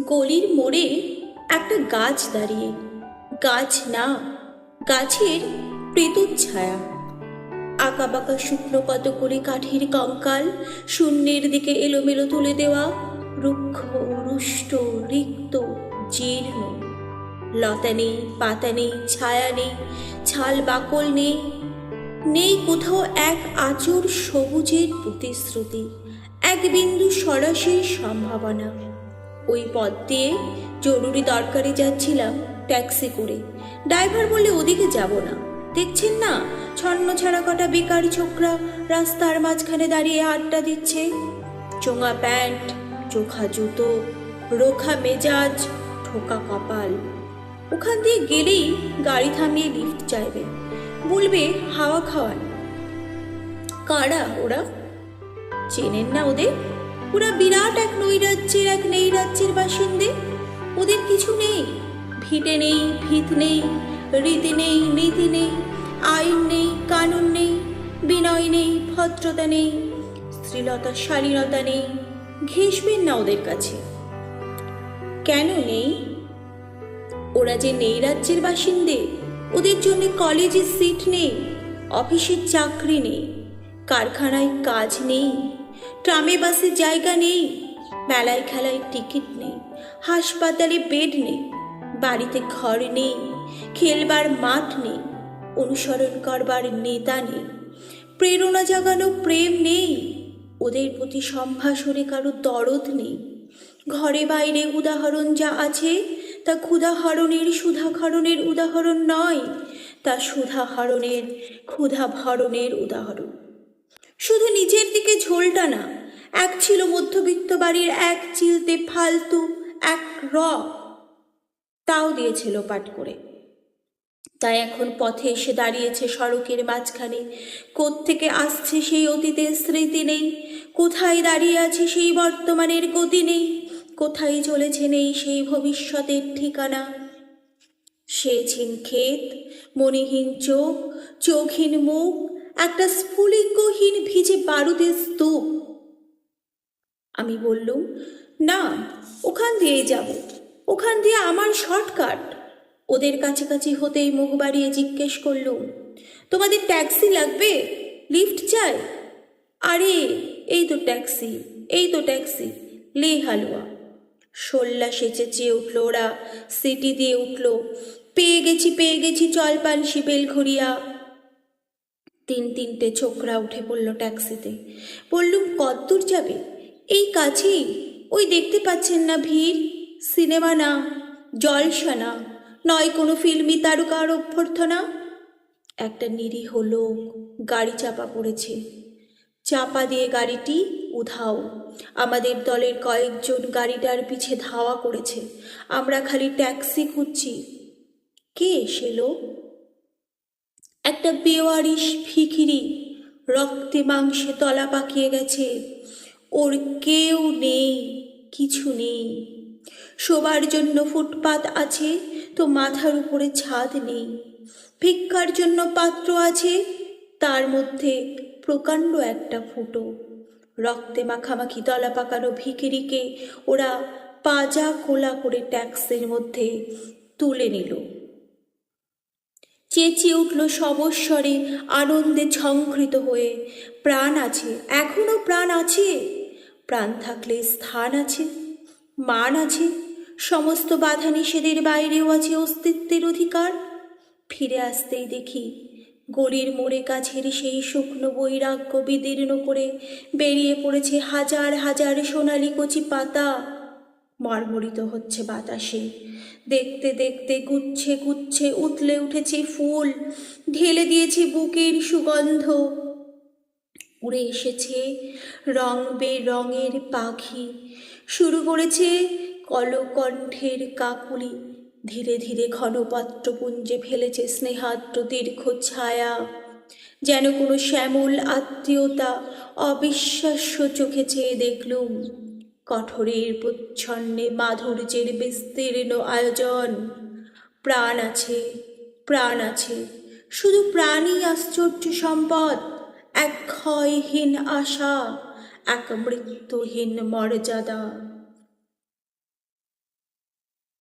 গলির মোড়ে একটা গাছ দাঁড়িয়ে। গাছ না, গাছের প্রেতুর ছায়া। আঁকা বাঁকা শুকনো কত করে কাঠের কঙ্কাল, শূন্যের দিকে এলোমেলো তুলে দেওয়া রুক্ষ, রুষ্ট, রিক্ত, জীর্ণ। লতা নেই, পাতা নেই, ছায়া নেই, ছাল বাকল নেই নেই কোথাও এক আচর সবুজের প্রতিশ্রুতি, এক বিন্দু সরাসরি সম্ভাবনা। ওই পথ দিয়ে জরুরি দরকারে যাচ্ছিলাম ট্যাক্সি করে। ড্রাইভার বললে, ওদিকে যাব না। দেখছেন না, ছন্ন ছাড়া কটা বেকারি ছোকরা রাস্তার মাঝখানে দাঁড়িয়ে আড্ডা দিচ্ছে। চোঙা প্যান্ট, চোখা জুতো, রোখা মেজাজ, ঠোকা কপাল। ওখান দিয়ে গেলেই গাড়ি থামিয়ে লিফট চাইবে। বলবে, হাওয়া খাওয়ান। কারা ওরা? চেনেন না ওদের? ওরা বিরাট এক নৈরাজ্যের এক নৈরাজ্যের বাসিন্দে। ওদের কিছু নেই। ভিটে নেই, ভিত নেই, রীতি নেই, নীতি নেই, আইন নেই, কানুন নেই, বিনয় নেই, ভদ্রতা নেই স্ত্রীলতা শালীনতা নেই। ঘেসবেন না ওদের কাছে। কেন নেই? ওরা যে নেই রাজ্যের বাসিন্দে, ওদের জন্য কলেজে সিট নেই, অফিসের চাকরি নেই, কারখানায় কাজ নেই। ট্রামে বাসে জায়গা নেই, মেলায় খেলায় টিকিট নেই, হাসপাতালে বেড নেই, বাড়িতে ঘর নেই, খেলবার মাঠ নেই, অনুসরণ করবার নেতা নেই, প্রেরণা জাগানো প্রেম নেই, ওদের প্রতি সম্ভাষণে কারও দরদ নেই, ঘরে বাইরে উদাহরণ যা আছে তা ক্ষুধাহরণের সুধাহরণের উদাহরণ নয়, তা সুধাহরণের ক্ষুধা ভরণের উদাহরণ। শুধু নিজের দিকে ঝোলটা না, এক ছিল মধ্যবিত্ত বাড়ির এক চিলতে ফালতু, এক র। তাও দিয়েছিল পাঠ করে। তাই এখন পথে এসে দাঁড়িয়েছে সড়কের মাঝখানে। কোত্থেকে আসছে সেই অতীতের স্মৃতি নেই। কোথায় দাঁড়িয়ে আছে সেই বর্তমানের গতি নেই। কোথায় চলেছে নেই সেই ভবিষ্যতের ঠিকানা? সেছিন ক্ষেত মনিহীন চোখ, চোখহীন মুখ একটা স্ফুলিঙ্গহীন ভিজে বারুদের স্তূপ। আমি বললুম, না, ওখান দিয়েই যাব। ওখান দিয়ে আমার শর্টকাট। ওদের কাছাকাছি হতেই মুখ বাড়িয়ে জিজ্ঞেস করলুম, তোমাদের ট্যাক্সি লাগবে? লিফট চাই? আরে, এই তো ট্যাক্সি, এই তো ট্যাক্সি, লে হালুয়া। শোল্লা সেচে চেয়ে উঠল ওরা, সিটি দিয়ে উঠল, পেয়ে গেছি পেয়ে গেছি, চল পানসি ঘুরিয়া তিন তিনটে ছোকরা উঠে পড়ল ট্যাক্সিতে। বললুম কদ্দূর যাবে? এই কাছেই। ওই দেখতে পাচ্ছেন না ভিড়। সিনেমা না, জলসা না। নয় কোনো ফিল্মি তারকার অভ্যর্থনা। একটা নিরীহ লোক গাড়ি চাপা পড়েছে। চাপা দিয়ে গাড়িটি উধাও। আমাদের দলের কয়েকজন গাড়িটার পিছে ধাওয়া করেছে। আমরা খালি ট্যাক্সি খুঁজছি। কে এসে লোক? একটা বেওয়ারিশ ফিকিরি রক্তে মাংসে তলা পাকিয়ে গেছে। ওর কেউ নেই, কিছু নেই। শোবার জন্য ফুটপাত আছে তো মাথার উপরে ছাদ নেই। ভিক্ষার জন্য পাত্র আছে, তার মধ্যে প্রকাণ্ড একটা ফুটো। রক্তে মাখামাখি তলা পাকানো ভিকিরিকে ওরা পাজা কোলা করে ট্যাক্সের মধ্যে তুলে নিল। চেঁচিয়ে উঠল সবস্বরে আনন্দে ঝংকৃত হয়ে। প্রাণ আছে, এখনও প্রাণ আছে? প্রাণ থাকলে স্থান আছে, মান আছে, সমস্ত বাধা নিষেধের বাইরেও আছে অস্তিত্বের অধিকার। ফিরে আসতেই দেখি, গলির মোড়ে কাছের সেই শুকনো বৈরাগ্য বিদীর্ণ করে বেরিয়ে পড়েছে হাজার হাজার সোনালি কচি পাতা। মর্মরিত হচ্ছে বাতাসে। দেখতে দেখতে গুচ্ছে গুচ্ছে উতলে উঠেছে ফুল, ঢেলে দিয়েছে বুকের সুগন্ধ। উড়ে এসেছে রং বেরঙের পাখি, শুরু করেছে কলকণ্ঠের কাকুলি। ধীরে ধীরে ঘনপাত্রপুঞ্জে ফেলেছে স্নেহাদ্র দীর্ঘ ছায়া। যেন কোনো শ্যামল আত্মীয়তা অবিশ্বাস্য চোখে চেয়ে দেখলুম। কঠোরের প্রচ্ছন্নে মাধুর্যের বিস্তীর্ণ আয়োজন। প্রাণ আছে প্রাণ আছে, শুধু প্রাণই আশ্চর্য সম্পদ। এক ক্ষয়হীন আশা, এক মৃত্যুহীন মর্যাদা।